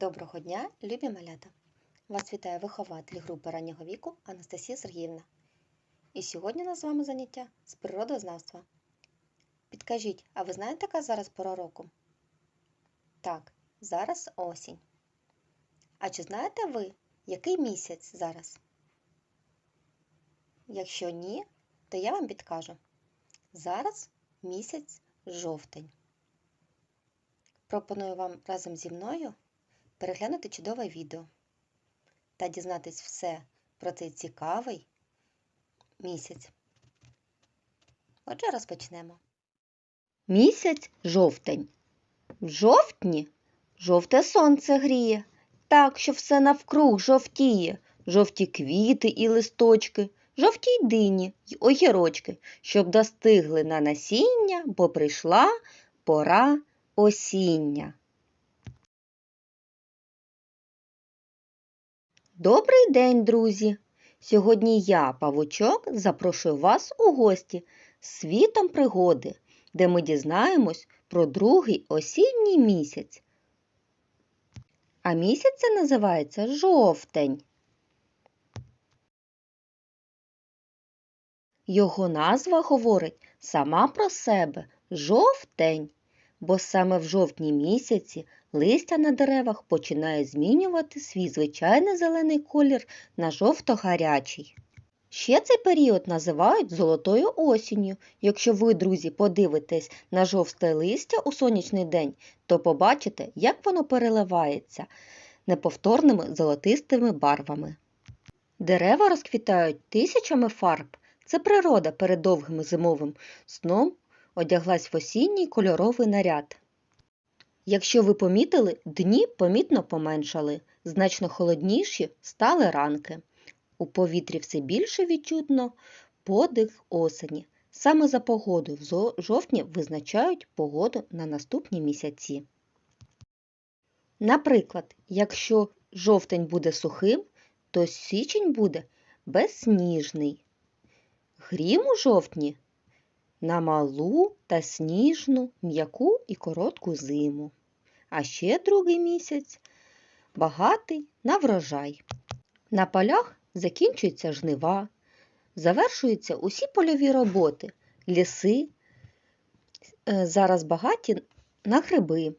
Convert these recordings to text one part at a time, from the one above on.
Доброго дня, любі малята! Вас вітає вихователь групи раннього віку Анастасія Сергіївна. І сьогодні у нас з вами заняття з природознавства. Підкажіть, а ви знаєте, яка зараз пора року? Так, зараз осінь. А чи знаєте ви, який місяць зараз? Якщо ні, то я вам підкажу. Зараз місяць жовтень. Пропоную вам разом зі мною переглянути чудове відео та дізнатись все про цей цікавий місяць. Отже, розпочнемо. Місяць жовтень. В жовтні жовте сонце гріє, так, що все навкруг жовтіє, жовті квіти і листочки, жовті й дині й огірочки, щоб достигли на насіння, бо прийшла пора осіння. Добрий день, друзі! Сьогодні я, Павучок, запрошую вас у гості з світом пригоди, де ми дізнаємось про другий осінній місяць. А місяць це називається жовтень. Його назва говорить сама про себе жовтень, бо саме в жовтні місяці листя на деревах починає змінювати свій звичайний зелений колір на жовто-гарячий. Ще цей період називають золотою осінню. Якщо ви, друзі, подивитесь на жовте листя у сонячний день, то побачите, як воно переливається неповторними золотистими барвами. Дерева розквітають тисячами фарб. Це природа перед довгим зимовим сном одяглась в осінній кольоровий наряд. Якщо ви помітили, дні помітно поменшали, значно холодніші стали ранки. У повітрі все більше відчутно подих осені. Саме за погодою в жовтні визначають погоду на наступні місяці. Наприклад, якщо жовтень буде сухим, то січень буде безсніжний. Грім у жовтні на малу та сніжну, м'яку і коротку зиму. А ще другий місяць багатий на врожай. На полях закінчуються жнива, завершуються усі польові роботи, ліси, е, зараз багаті на гриби,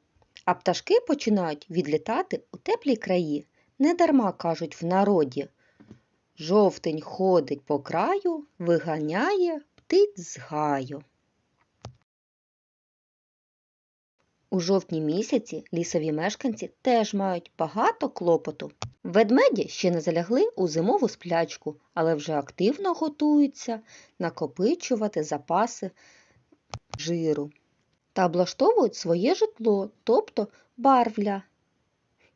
а пташки починають відлітати у теплі краї. Недарма кажуть в народі. Жовтень ходить по краю, виганяє птиць з гаю. У жовтні місяці лісові мешканці теж мають багато клопоту. Ведмеді ще не залягли у зимову сплячку, але вже активно готуються накопичувати запаси жиру та облаштовують своє житло, тобто барвля.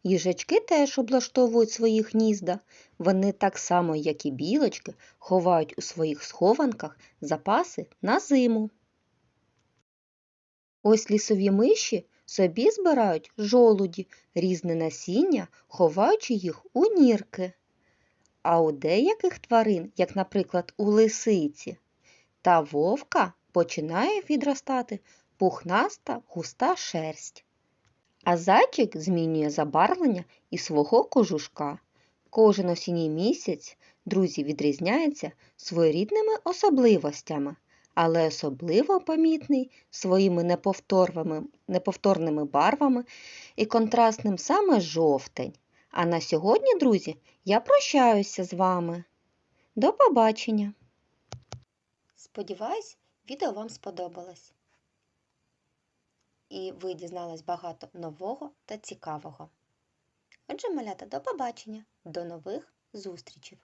Їжачки теж облаштовують свої гнізда. Вони так само, як і білочки, ховають у своїх схованках запаси на зиму. Ось лісові миші собі збирають жолуді, різне насіння, ховаючи їх у нірки. А у деяких тварин, як, наприклад, у лисиці та вовка, починає відростати пухнаста густа шерсть. А зайчик змінює забарвлення і свого кожушка. Кожен осінній місяць, друзі, відрізняється своєрідними особливостями, але особливо помітний своїми неповторними барвами і контрастним саме жовтень. А на сьогодні, друзі, я прощаюся з вами. До побачення! Сподіваюсь, відео вам сподобалось і ви дізнались багато нового та цікавого. Отже, малята, до побачення, до нових зустрічей!